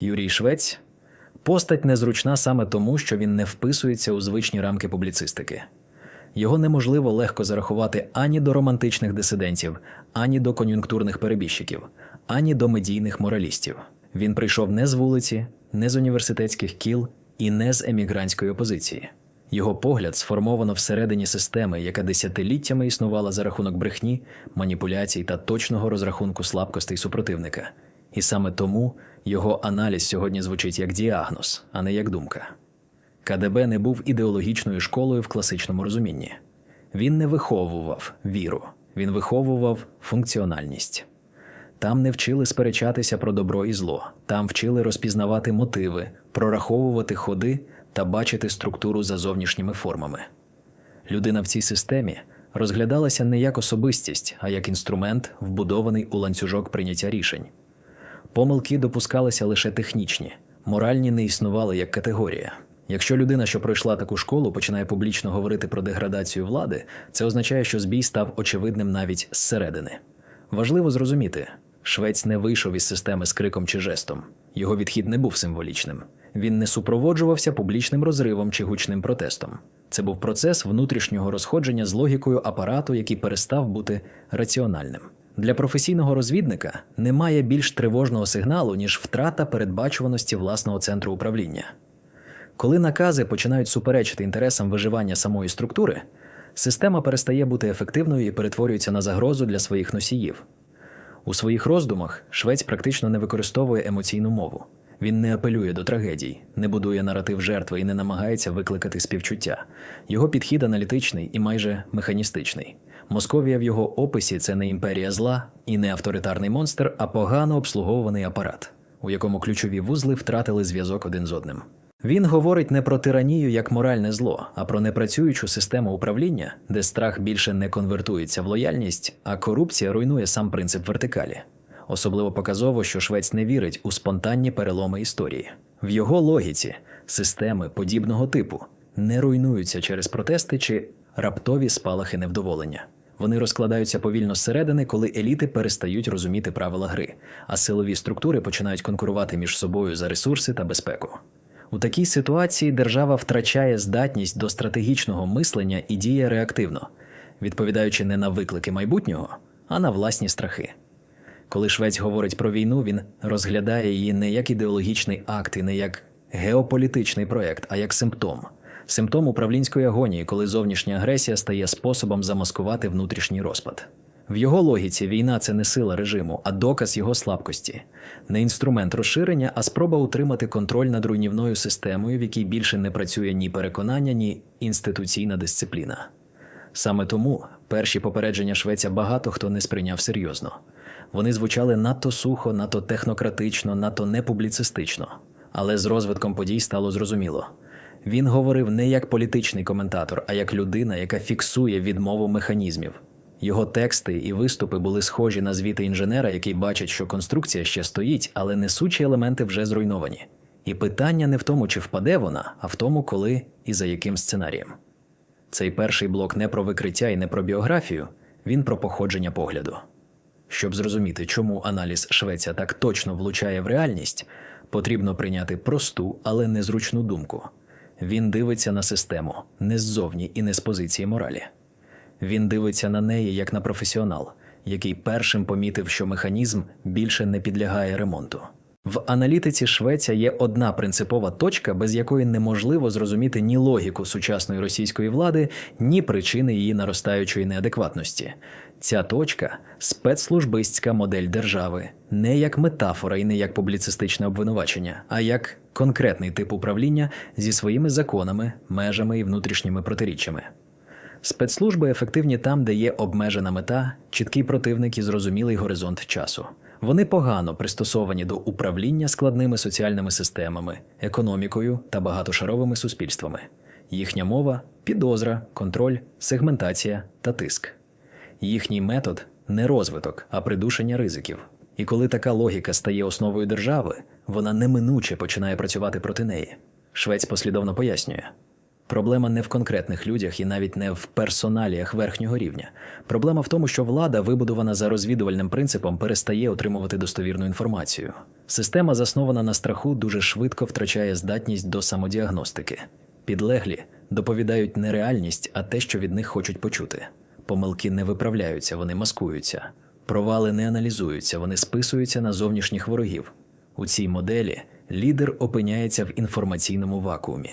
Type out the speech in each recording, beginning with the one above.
Юрій Швець постать незручна саме тому, що він не вписується у звичні рамки публіцистики. Його неможливо легко зарахувати ані до романтичних дисидентів, ані до кон'юнктурних перебіжчиків, ані до медійних моралістів. Він прийшов не з вулиці, не з університетських кіл і не з емігрантської опозиції. Його погляд сформовано всередині системи, яка десятиліттями існувала за рахунок брехні, маніпуляцій та точного розрахунку слабкостей супротивника. І саме тому його аналіз сьогодні звучить як діагноз, а не як думка. КДБ не був ідеологічною школою в класичному розумінні. Він не виховував віру, він виховував функціональність. Там не вчили сперечатися про добро і зло, там вчили розпізнавати мотиви, прораховувати ходи та бачити структуру за зовнішніми формами. Людина в цій системі розглядалася не як особистість, а як інструмент, вбудований у ланцюжок прийняття рішень. Помилки допускалися лише технічні, моральні не існували як категорія. Якщо людина, що пройшла таку школу, починає публічно говорити про деградацію влади, це означає, що збій став очевидним навіть зсередини. Важливо зрозуміти, швець не вийшов із системи з криком чи жестом. Його відхід не був символічним. Він не супроводжувався публічним розривом чи гучним протестом. Це був процес внутрішнього розходження з логікою апарату, який перестав бути раціональним. Для професійного розвідника немає більш тривожного сигналу, ніж втрата передбачуваності власного центру управління. Коли накази починають суперечити інтересам виживання самої структури, система перестає бути ефективною і перетворюється на загрозу для своїх носіїв. У своїх роздумах швець практично не використовує емоційну мову. Він не апелює до трагедій, не будує наратив жертви і не намагається викликати співчуття. Його підхід аналітичний і майже механістичний. Московія в його описі це не імперія зла і не авторитарний монстр, а погано обслуговуваний апарат, у якому ключові вузли втратили зв'язок один з одним. Він говорить не про тиранію як моральне зло, а про непрацюючу систему управління, де страх більше не конвертується в лояльність, а корупція руйнує сам принцип вертикалі. Особливо показово, що Швець не вірить у спонтанні переломи історії. В його логіці системи подібного типу не руйнуються через протести чи раптові спалахи невдоволення. Вони розкладаються повільно зсередини, коли еліти перестають розуміти правила гри, а силові структури починають конкурувати між собою за ресурси та безпеку. У такій ситуації держава втрачає здатність до стратегічного мислення і діє реактивно, відповідаючи не на виклики майбутнього, а на власні страхи. Коли Швець говорить про війну, він розглядає її не як ідеологічний акт і не як геополітичний проєкт, а як симптом. Симптом управлінської агонії, коли зовнішня агресія стає способом замаскувати внутрішній розпад. В його логіці війна це не сила режиму, а доказ його слабкості, не інструмент розширення, а спроба утримати контроль над руйнівною системою, в якій більше не працює ні переконання, ні інституційна дисципліна. Саме тому перші попередження Швеця багато хто не сприйняв серйозно. Вони звучали надто сухо, надто технократично, надто непубліцистично. Але з розвитком подій стало зрозуміло. Він говорив не як політичний коментатор, а як людина, яка фіксує відмову механізмів. Його тексти і виступи були схожі на звіти інженера, який бачить, що конструкція ще стоїть, але несучі елементи вже зруйновані. І питання не в тому, чи впаде вона, а в тому, коли і за яким сценарієм. Цей перший блок не про викриття і не про біографію, він про походження погляду. Щоб зрозуміти, чому аналіз Швеця так точно влучає в реальність, потрібно прийняти просту, але незручну думку. Він дивиться на систему не ззовні і не з позиції моралі. Він дивиться на неї як на професіонал, який першим помітив, що механізм більше не підлягає ремонту. В аналітиці Швеця є одна принципова точка, без якої неможливо зрозуміти ні логіку сучасної російської влади, ні причини її наростаючої неадекватності. Ця точка спецслужбистська модель держави, не як метафора і не як публіцистичне обвинувачення, а як конкретний тип управління зі своїми законами, межами і внутрішніми протиріччями. Спецслужби ефективні там, де є обмежена мета, чіткий противник і зрозумілий горизонт часу. Вони погано пристосовані до управління складними соціальними системами, економікою та багатошаровими суспільствами. Їхня мова підозра, контроль, сегментація та тиск. Їхній метод не розвиток, а придушення ризиків. І коли така логіка стає основою держави, вона неминуче починає працювати проти неї. Швець послідовно пояснює. Проблема не в конкретних людях і навіть не в персоналіях верхнього рівня. Проблема в тому, що влада, вибудована за розвідувальним принципом, перестає отримувати достовірну інформацію. Система, заснована на страху, дуже швидко втрачає здатність до самодіагностики. Підлеглі доповідають не реальність, а те, що від них хочуть почути. Помилки не виправляються, вони маскуються. Провали не аналізуються, вони списуються на зовнішніх ворогів. У цій моделі лідер опиняється в інформаційному вакуумі.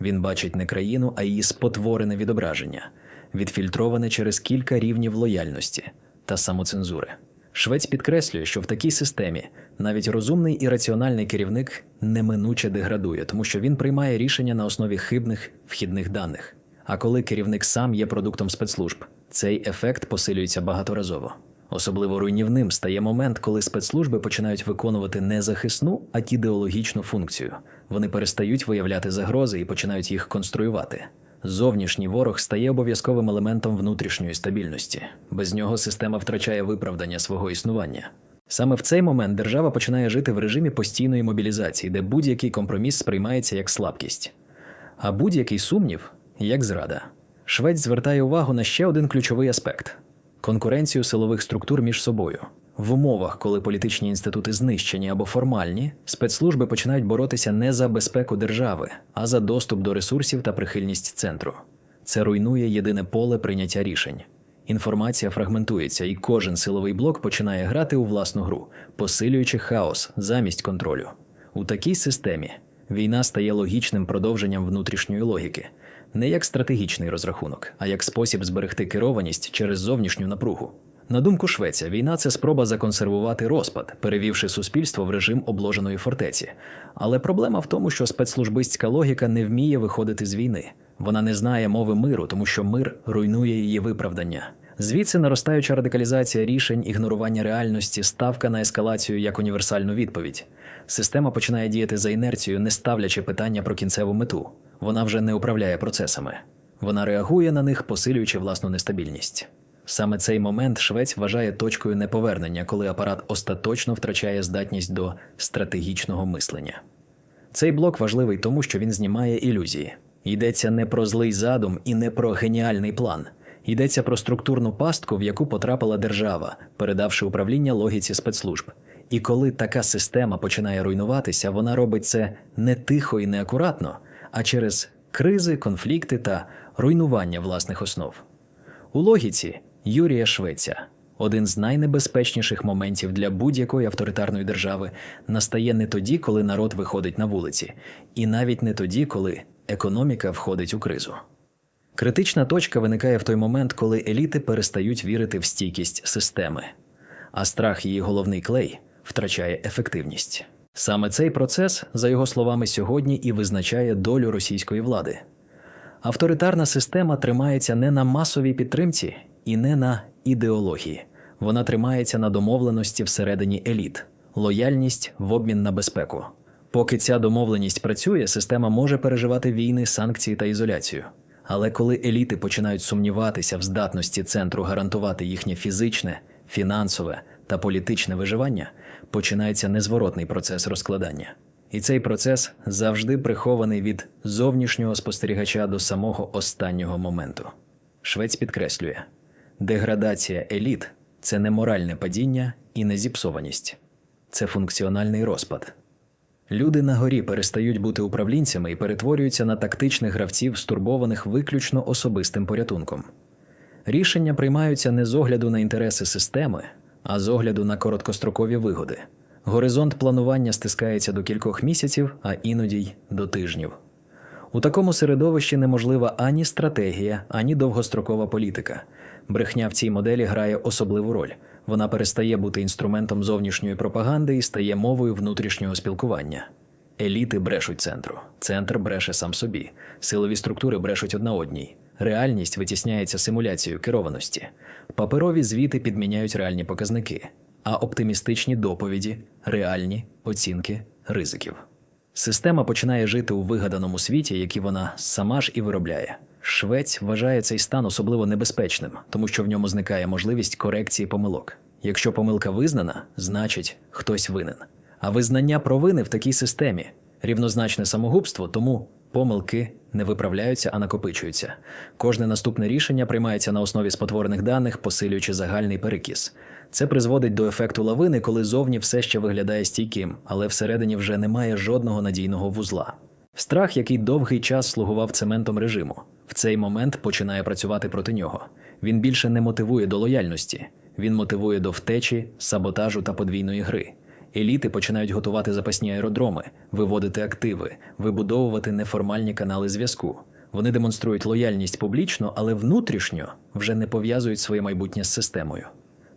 Він бачить не країну, а її спотворене відображення, відфільтроване через кілька рівнів лояльності та самоцензури. Швець підкреслює, що в такій системі навіть розумний і раціональний керівник неминуче деградує, тому що він приймає рішення на основі хибних вхідних даних. А коли керівник сам є продуктом спецслужб, цей ефект посилюється багаторазово. Особливо руйнівним стає момент, коли спецслужби починають виконувати не захисну, а ідеологічну функцію. Вони перестають виявляти загрози і починають їх конструювати. Зовнішній ворог стає обов'язковим елементом внутрішньої стабільності. Без нього система втрачає виправдання свого існування. Саме в цей момент держава починає жити в режимі постійної мобілізації, де будь-який компроміс сприймається як слабкість, а будь-який сумнів як зрада. Швець звертає увагу на ще один ключовий аспект конкуренцію силових структур між собою. В умовах, коли політичні інститути знищені або формальні, спецслужби починають боротися не за безпеку держави, а за доступ до ресурсів та прихильність центру. Це руйнує єдине поле прийняття рішень. Інформація фрагментується, і кожен силовий блок починає грати у власну гру, посилюючи хаос замість контролю. У такій системі війна стає логічним продовженням внутрішньої логіки, не як стратегічний розрахунок, а як спосіб зберегти керованість через зовнішню напругу. На думку Швеція, війна це спроба законсервувати розпад, перевівши суспільство в режим обложеної фортеці. Але проблема в тому, що спецслужбистська логіка не вміє виходити з війни. Вона не знає мови миру, тому що мир руйнує її виправдання. Звідси наростаюча радикалізація рішень, ігнорування реальності, ставка на ескалацію як універсальну відповідь. Система починає діяти за інерцією, не ставлячи питання про кінцеву мету. Вона вже не управляє процесами. Вона реагує на них, посилюючи власну нестабільність. Саме цей момент швець вважає точкою неповернення, коли апарат остаточно втрачає здатність до стратегічного мислення. Цей блок важливий тому, що він знімає ілюзії. Йдеться не про злий задум і не про геніальний план. Йдеться про структурну пастку, в яку потрапила держава, передавши управління логіці спецслужб. І коли така система починає руйнуватися, вона робить це не тихо і не акуратно, а через кризи, конфлікти та руйнування власних основ. У логіці Юрія Швеця один з найнебезпечніших моментів для будь-якої авторитарної держави настає не тоді, коли народ виходить на вулиці, і навіть не тоді, коли економіка входить у кризу. Критична точка виникає в той момент, коли еліти перестають вірити в стійкість системи, а страх її головний клей втрачає ефективність. Саме цей процес, за його словами, сьогодні і визначає долю російської влади. Авторитарна система тримається не на масовій підтримці і не на ідеології. Вона тримається на домовленості всередині еліт, лояльність в обмін на безпеку. Поки ця домовленість працює, система може переживати війни, санкції та ізоляцію. Але коли еліти починають сумніватися в здатності центру гарантувати їхнє фізичне, фінансове та політичне виживання, починається незворотний процес розкладання. І цей процес завжди прихований від зовнішнього спостерігача до самого останнього моменту. Швець підкреслює: деградація еліт це не моральне падіння і не зіпсованість, це функціональний розпад. Люди на горі перестають бути управлінцями і перетворюються на тактичних гравців, стурбованих виключно особистим порятунком. Рішення приймаються не з огляду на інтереси системи, а з огляду на короткострокові вигоди. Горизонт планування стискається до кількох місяців, а іноді й до тижнів. У такому середовищі неможлива ані стратегія, ані довгострокова політика. Брехня в цій моделі грає особливу роль. Вона перестає бути інструментом зовнішньої пропаганди і стає мовою внутрішнього спілкування. Еліти брешуть центру, центр бреше сам собі, силові структури брешуть одна одній. Реальність витісняється симуляцією керованості. Паперові звіти підміняють реальні показники, а оптимістичні доповіді реальні оцінки ризиків. Система починає жити у вигаданому світі, який вона сама ж і виробляє. Швець вважає цей стан особливо небезпечним, тому що в ньому зникає можливість корекції помилок. Якщо помилка визнана, значить хтось винен. А визнання провини в такій системі рівнозначне самогубство, тому помилки не виправляються, а накопичуються. Кожне наступне рішення приймається на основі спотворених даних, посилюючи загальний перекіс. Це призводить до ефекту лавини, коли зовні все ще виглядає стійким, але всередині вже немає жодного надійного вузла. Страх, який довгий час слугував цементом режиму, в цей момент починає працювати проти нього. Він більше не мотивує до лояльності, він мотивує до втечі, саботажу та подвійної гри. Еліти починають готувати запасні аеродроми, виводити активи, вибудовувати неформальні канали зв'язку. Вони демонструють лояльність публічно, але внутрішньо вже не пов'язують своє майбутнє з системою.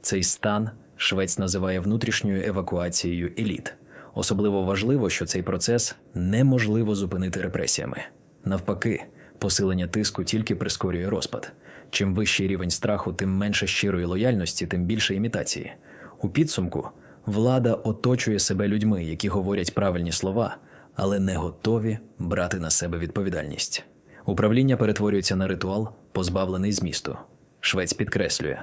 Цей стан Швець називає внутрішньою евакуацією еліт. Особливо важливо, що цей процес неможливо зупинити репресіями. Навпаки, посилення тиску тільки прискорює розпад. Чим вищий рівень страху, тим менше щирої лояльності, тим більше імітації. У підсумку влада оточує себе людьми, які говорять правильні слова, але не готові брати на себе відповідальність. Управління перетворюється на ритуал, позбавлений змісту. Швець підкреслює.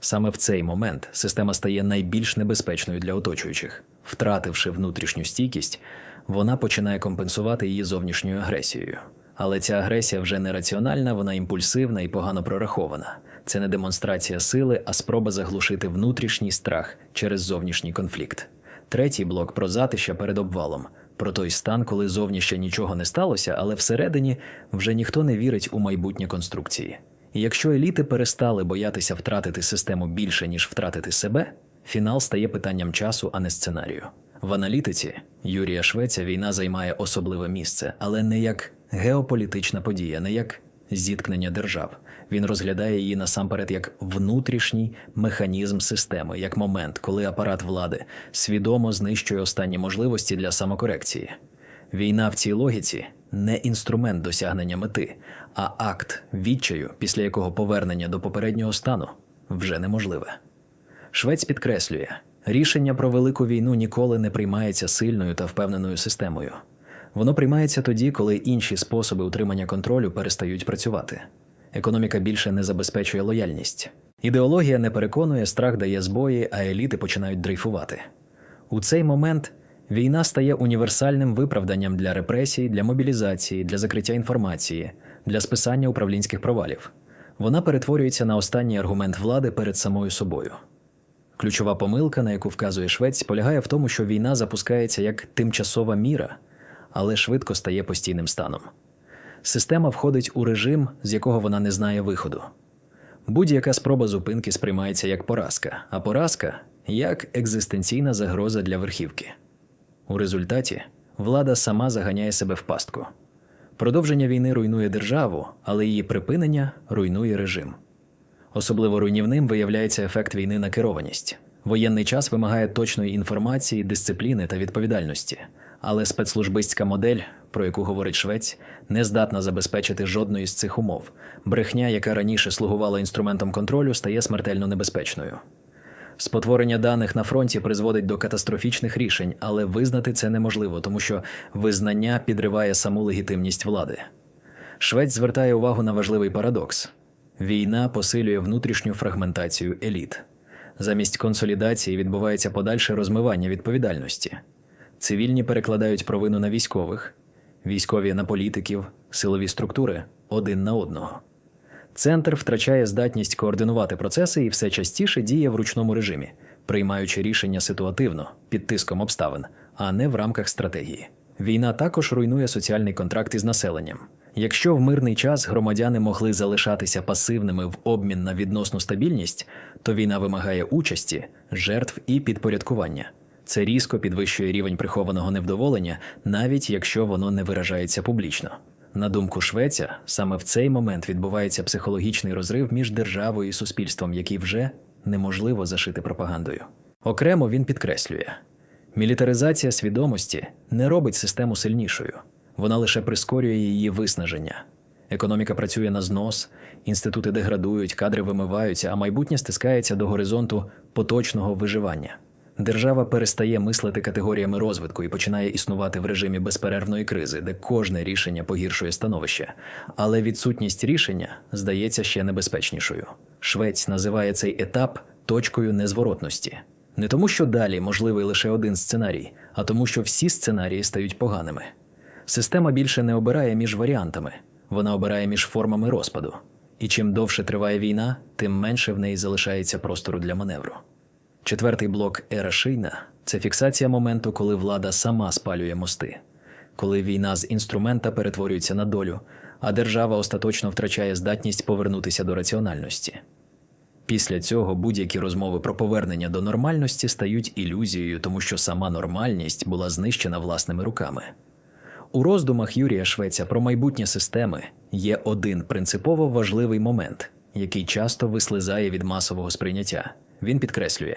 Саме в цей момент система стає найбільш небезпечною для оточуючих. Втративши внутрішню стійкість, вона починає компенсувати її зовнішньою агресією. Але ця агресія вже не раціональна, вона імпульсивна і погано прорахована. Це не демонстрація сили, а спроба заглушити внутрішній страх через зовнішній конфлікт. Третій блок про затища перед обвалом, про той стан, коли зовні ще нічого не сталося, але всередині вже ніхто не вірить у майбутнє конструкції. І якщо еліти перестали боятися втратити систему більше, ніж втратити себе, фінал стає питанням часу, а не сценарію. В аналітиці Юрія Швеця війна займає особливе місце, але не як геополітична подія, не як зіткнення держав. Він розглядає її насамперед як внутрішній механізм системи, як момент, коли апарат влади свідомо знищує останні можливості для самокорекції. Війна в цій логіці не інструмент досягнення мети, а акт відчаю, після якого повернення до попереднього стану вже неможливе. Швець підкреслює, рішення про велику війну ніколи не приймається сильною та впевненою системою. Воно приймається тоді, коли інші способи утримання контролю перестають працювати. Економіка більше не забезпечує лояльність. Ідеологія не переконує, страх дає збої, а еліти починають дрейфувати. У цей момент війна стає універсальним виправданням для репресій, для мобілізації, для закриття інформації, для списання управлінських провалів. Вона перетворюється на останній аргумент влади перед самою собою. Ключова помилка, на яку вказує Швець, полягає в тому, що війна запускається як тимчасова міра, але швидко стає постійним станом. Система входить у режим, з якого вона не знає виходу. Будь-яка спроба зупинки сприймається як поразка, а поразка як екзистенційна загроза для верхівки. У результаті влада сама заганяє себе в пастку. Продовження війни руйнує державу, але її припинення руйнує режим. Особливо руйнівним виявляється ефект війни на керованість. Воєнний час вимагає точної інформації, дисципліни та відповідальності, але спецслужбистська модель, про яку говорить Швець, не здатна забезпечити жодної з цих умов. Брехня, яка раніше слугувала інструментом контролю, стає смертельно небезпечною. Спотворення даних на фронті призводить до катастрофічних рішень, але визнати це неможливо, тому що визнання підриває саму легітимність влади. Швець звертає увагу на важливий парадокс: війна посилює внутрішню фрагментацію еліт. Замість консолідації відбувається подальше розмивання відповідальності. Цивільні перекладають провину на військових, військові на політиків, силові структури один на одного. Центр втрачає здатність координувати процеси і все частіше діє в ручному режимі, приймаючи рішення ситуативно під тиском обставин, а не в рамках стратегії. Війна також руйнує соціальний контракт із населенням. Якщо в мирний час громадяни могли залишатися пасивними в обмін на відносну стабільність, то війна вимагає участі, жертв і підпорядкування. Це різко підвищує рівень прихованого невдоволення, навіть якщо воно не виражається публічно. На думку Швеця, саме в цей момент відбувається психологічний розрив між державою і суспільством, який вже неможливо зашити пропагандою. Окремо він підкреслює: мілітаризація свідомості не робить систему сильнішою, вона лише прискорює її виснаження. Економіка працює на знос, інститути деградують, кадри вимиваються, а майбутнє стискається до горизонту поточного виживання. Держава перестає мислити категоріями розвитку і починає існувати в режимі безперервної кризи, де кожне рішення погіршує становище. Але відсутність рішення здається ще небезпечнішою. Швець називає цей етап точкою незворотності. Не тому, що далі можливий лише один сценарій, а тому, що всі сценарії стають поганими. Система більше не обирає між варіантами, Вона обирає між формами розпаду. І чим довше триває війна, тим менше в неї залишається простору для маневру. Четвертий блок ера шийна це фіксація моменту, коли влада сама спалює мости, коли війна з інструмента перетворюється на долю, а держава остаточно втрачає здатність повернутися до раціональності. Після цього будь-які розмови про повернення до нормальності стають ілюзією, тому що сама нормальність була знищена власними руками. У роздумах Юрія Швеця про майбутнє системи є один принципово важливий момент, який часто вислизає від масового сприйняття. Він підкреслює: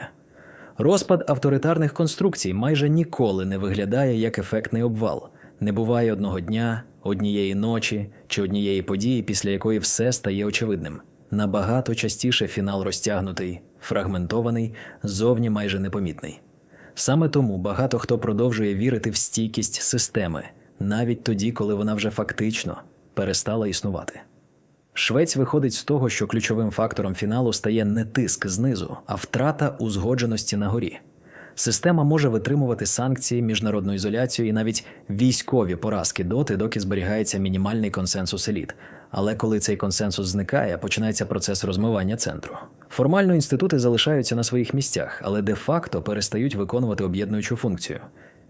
розпад авторитарних конструкцій майже ніколи не виглядає як ефектний обвал. Не буває одного дня, однієї ночі чи однієї події, після якої все стає очевидним. Набагато частіше фінал розтягнутий, фрагментований, зовні майже непомітний. Саме тому багато хто продовжує вірити в стійкість системи, навіть тоді, коли вона вже фактично перестала існувати. Швець виходить з того, що ключовим фактором фіналу стає не тиск знизу, а втрата узгодженості на горі. Система може витримувати санкції, міжнародну ізоляцію і навіть військові поразки доти, доки зберігається мінімальний консенсус еліт. Але коли цей консенсус зникає, починається процес розмивання центру. Формально інститути залишаються на своїх місцях, але де-факто перестають виконувати об'єднуючу функцію.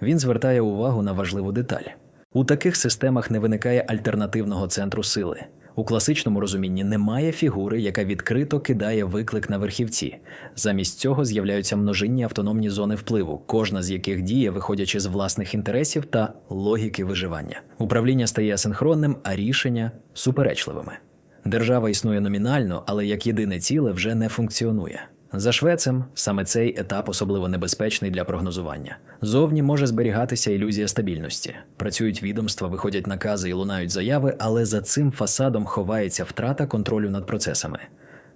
Він звертає увагу на важливу деталь. У таких системах не виникає альтернативного центру сили. У класичному розумінні немає фігури, яка відкрито кидає виклик на верхівці. Замість цього з'являються множинні автономні зони впливу, кожна з яких діє, виходячи з власних інтересів та логіки виживання. Управління стає асинхронним, а рішення суперечливими. Держава існує номінально, але як єдине ціле вже не функціонує. За Швецем саме цей етап особливо небезпечний для прогнозування. Зовні може зберігатися ілюзія стабільності. Працюють відомства, виходять накази і лунають заяви, але за цим фасадом ховається втрата контролю над процесами.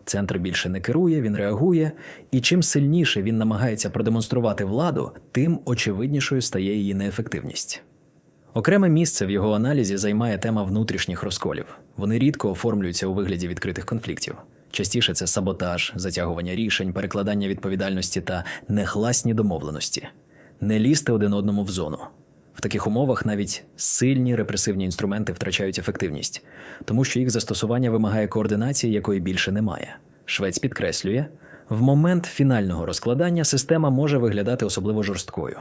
Центр більше не керує, він реагує, і чим сильніше він намагається продемонструвати владу, тим очевиднішою стає її неефективність. Окреме місце в його аналізі займає тема внутрішніх розколів. Вони рідко оформлюються у вигляді відкритих конфліктів. Частіше це саботаж, затягування рішень, перекладання відповідальності та негласні домовленості, не лізти один одному в зону. В таких умовах навіть сильні репресивні інструменти втрачають ефективність, тому що їх застосування вимагає координації, якої більше немає. Швець підкреслює, в момент фінального розкладання система може виглядати особливо жорсткою.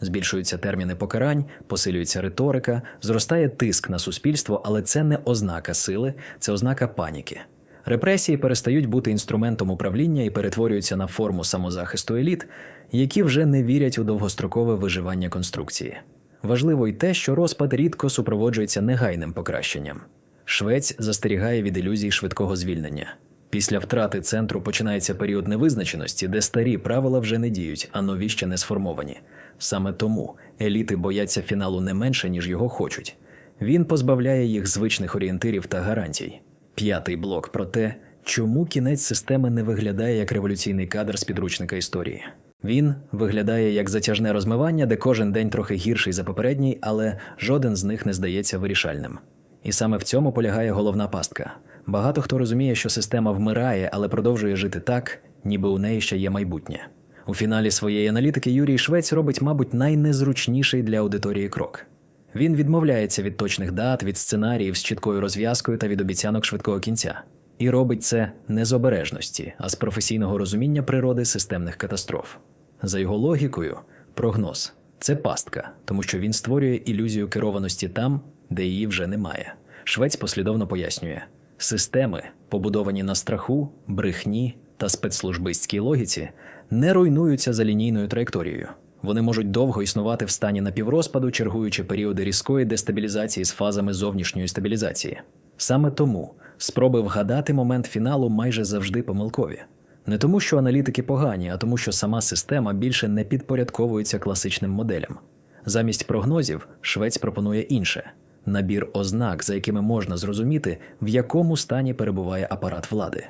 Збільшуються терміни покарань, посилюється риторика, зростає тиск на суспільство, але це не ознака сили, це ознака паніки. Репресії перестають бути інструментом управління і перетворюються на форму самозахисту еліт, які вже не вірять у довгострокове виживання конструкції. Важливо й те, що розпад рідко супроводжується негайним покращенням. Швець застерігає від ілюзій швидкого звільнення. Після втрати центру починається період невизначеності, де старі правила вже не діють, а нові ще не сформовані. Саме тому еліти бояться фіналу не менше, ніж його хочуть. Він позбавляє їх звичних орієнтирів та гарантій. П'ятий блок про те, чому кінець системи не виглядає як революційний кадр з підручника історії. Він виглядає як затяжне розмивання, де кожен день трохи гірший за попередній, але жоден з них не здається вирішальним. І саме в цьому полягає головна пастка. Багато хто розуміє, що система вмирає, але продовжує жити так, ніби у неї ще є майбутнє. У фіналі своєї аналітики Юрій Швець робить, мабуть, найнезручніший для аудиторії крок. Він відмовляється від точних дат, від сценаріїв з чіткою розв'язкою та від обіцянок швидкого кінця. І робить це не з обережності, а з професійного розуміння природи системних катастроф. За його логікою, прогноз це пастка, тому що він створює ілюзію керованості там, де її вже немає. Швець послідовно пояснює: системи, побудовані на страху, брехні та спецслужбистській логіці, не руйнуються за лінійною траєкторією. Вони можуть довго існувати в стані напіврозпаду, чергуючи періоди різкої дестабілізації з фазами зовнішньої стабілізації. Саме тому спроби вгадати момент фіналу майже завжди помилкові. Не тому, що аналітики погані, а тому, що сама система більше не підпорядковується класичним моделям. Замість прогнозів Швець пропонує інше набір ознак, за якими можна зрозуміти, в якому стані перебуває апарат влади.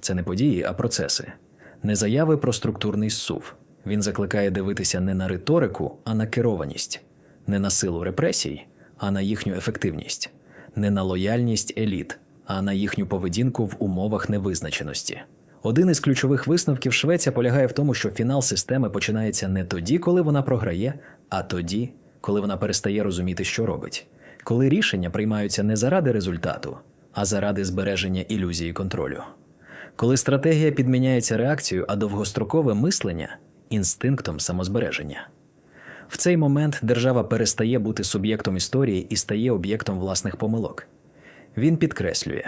Це не події, а процеси, не заяви про структурний зсув. Він закликає дивитися не на риторику, а на керованість, не на силу репресій, а на їхню ефективність, не на лояльність еліт, а на їхню поведінку в умовах невизначеності. Один із ключових висновків Швеція полягає в тому, що фінал системи починається не тоді, коли вона програє, а тоді, коли вона перестає розуміти, що робить. коли рішення приймаються не заради результату, а заради збереження ілюзії контролю. Коли стратегія підміняється реакцією, а довгострокове мислення інстинктом самозбереження. В цей момент держава перестає бути суб'єктом історії і стає об'єктом власних помилок. Він підкреслює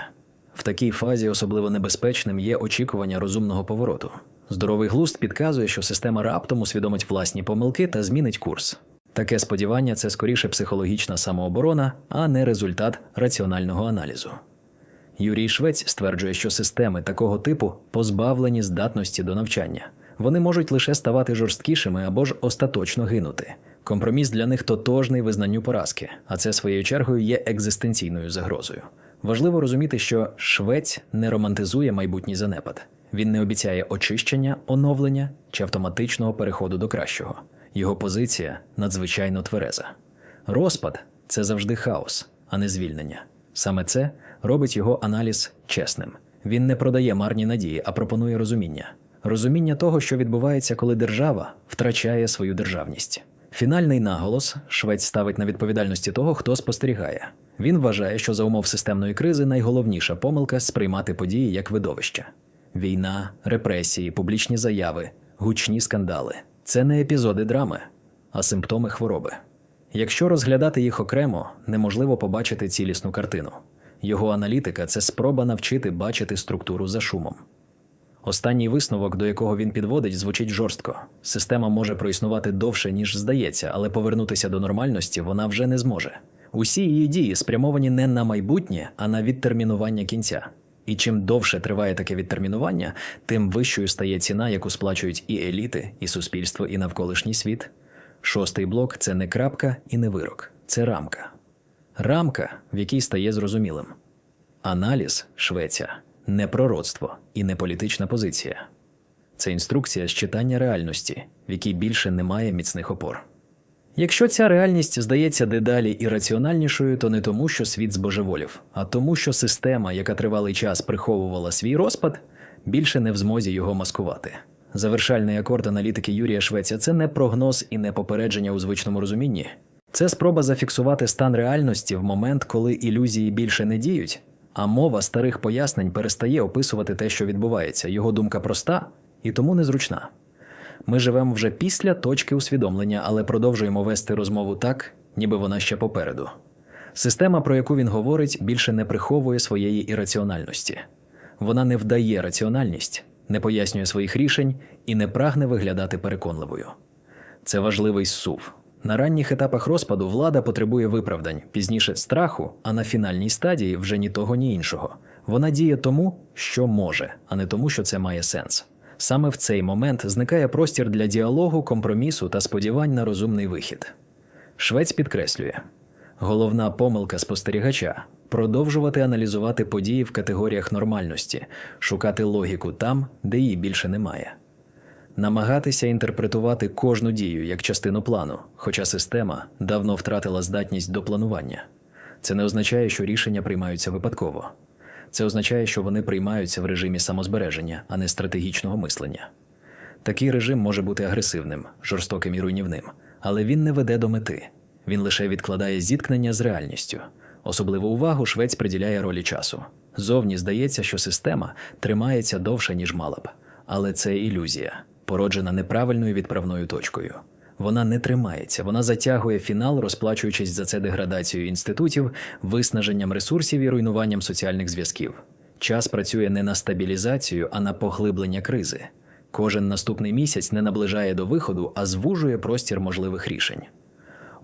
в такій фазі особливо небезпечним є очікування розумного повороту. Здоровий глузд підказує, що система раптом усвідомить власні помилки та змінить курс. Таке сподівання це скоріше психологічна самооборона, а не результат раціонального аналізу. Юрій Швець стверджує, що системи такого типу позбавлені здатності до навчання. Вони можуть лише ставати жорсткішими або ж остаточно гинути. Компроміс для них тотожний визнанню поразки, а це своєю чергою є екзистенційною загрозою. Важливо розуміти, що швець не романтизує майбутній занепад. Він не обіцяє очищення, оновлення чи автоматичного переходу до кращого. Його позиція надзвичайно твереза. Розпад це завжди хаос, а не звільнення. Саме це робить його аналіз чесним. Він не продає марні надії, а пропонує розуміння. Розуміння того, що відбувається, коли держава втрачає свою державність. Фінальний наголос Швець ставить на відповідальності того, хто спостерігає. Він вважає, що за умов системної кризи найголовніша помилка сприймати події як видовище. Війна, репресії, публічні заяви, гучні скандали це не епізоди драми, а симптоми хвороби. Якщо розглядати їх окремо, неможливо побачити цілісну картину. Його аналітика це спроба навчити бачити структуру за шумом. Останній висновок, до якого він підводить, звучить жорстко. Система може проіснувати довше, ніж здається, але повернутися до нормальності вона вже не зможе. Усі її дії спрямовані не на майбутнє, а на відтермінування кінця. І чим довше триває таке відтермінування, тим вищою стає ціна, яку сплачують і еліти, і суспільство, і навколишній світ. Шостий блок це не крапка і не вирок, це рамка. Рамка, в якій стає зрозумілим. Аналіз Швеція не пророцтво і не політична позиція. Це інструкція з читання реальності, в якій більше немає міцних опор. Якщо ця реальність здається дедалі ірраціональнішою, то не тому, що світ збожеволів, а тому, що система, яка тривалий час приховувала свій розпад, більше не в змозі його маскувати. Завершальний акорд аналітики Юрія Швеця це не прогноз і не попередження у звичному розумінні. Це спроба зафіксувати стан реальності в момент, коли ілюзії більше не діють, а мова старих пояснень перестає описувати те, що відбувається. Його думка проста і тому незручна. Ми живемо вже після точки усвідомлення, але продовжуємо вести розмову так, ніби вона ще попереду. Система, про яку він говорить, більше не приховує своєї ірраціональності. Вона не вдає раціональність, не пояснює своїх рішень і не прагне виглядати переконливою. Це важливий сув. На ранніх етапах розпаду влада потребує виправдань, пізніше страху, а на фінальній стадії вже ні того, ні іншого. Вона діє тому, що може, а не тому, що це має сенс. Саме в цей момент зникає простір для діалогу, компромісу та сподівань на розумний вихід. Швець підкреслює головна помилка спостерігача продовжувати аналізувати події в категоріях нормальності, шукати логіку там, де її більше немає. Намагатися інтерпретувати кожну дію як частину плану, хоча система давно втратила здатність до планування. Це не означає, що рішення приймаються випадково. Це означає, що вони приймаються в режимі самозбереження, а не стратегічного мислення. Такий режим може бути агресивним, жорстоким і руйнівним, але він не веде до мети. Він лише відкладає зіткнення з реальністю. Особливу увагу швець приділяє ролі часу. Зовні здається, що система тримається довше, ніж мала б, але це ілюзія, породжена неправильною відправною точкою. Вона не тримається, вона затягує фінал, розплачуючись за це деградацією інститутів, виснаженням ресурсів і руйнуванням соціальних зв'язків. Час працює не на стабілізацію, а на поглиблення кризи. Кожен наступний місяць не наближає до виходу, а звужує простір можливих рішень.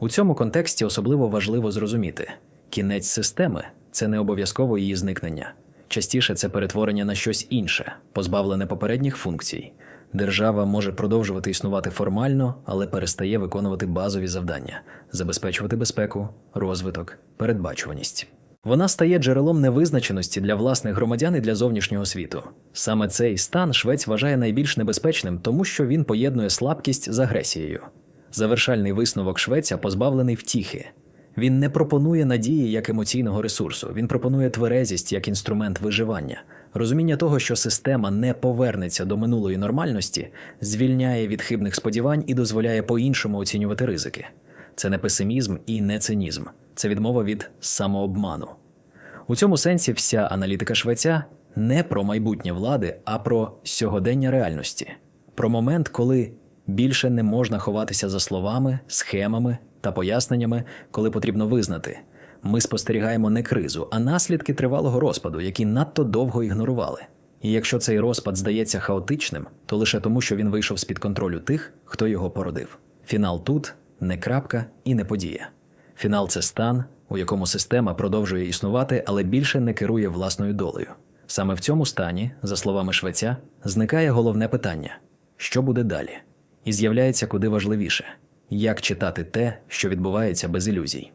У цьому контексті особливо важливо зрозуміти: кінець системи це не обов'язково її зникнення. Частіше це перетворення на щось інше, позбавлене попередніх функцій. Держава може продовжувати існувати формально, але перестає виконувати базові завдання забезпечувати безпеку, розвиток, передбачуваність. Вона стає джерелом невизначеності для власних громадян і для зовнішнього світу. Саме цей стан Швець вважає найбільш небезпечним, тому що він поєднує слабкість з агресією. Завершальний висновок Швеця позбавлений втіхи. Він не пропонує надії як емоційного ресурсу, він пропонує тверезість як інструмент виживання. Розуміння того, що система не повернеться до минулої нормальності, звільняє від хибних сподівань і дозволяє по-іншому оцінювати ризики. Це не песимізм і не цинізм, це відмова від самообману. У цьому сенсі вся аналітика швеця не про майбутнє влади, а про сьогодення реальності, про момент, коли більше не можна ховатися за словами, схемами та поясненнями, коли потрібно визнати. Ми спостерігаємо не кризу, а наслідки тривалого розпаду, які надто довго ігнорували. І якщо цей розпад здається хаотичним, то лише тому, що він вийшов з-під контролю тих, хто його породив. Фінал тут не крапка і не подія. Фінал це стан, у якому система продовжує існувати, але більше не керує власною долею. Саме в цьому стані, за словами швеця, зникає головне питання: що буде далі? І з'являється куди важливіше як читати те, що відбувається без ілюзій.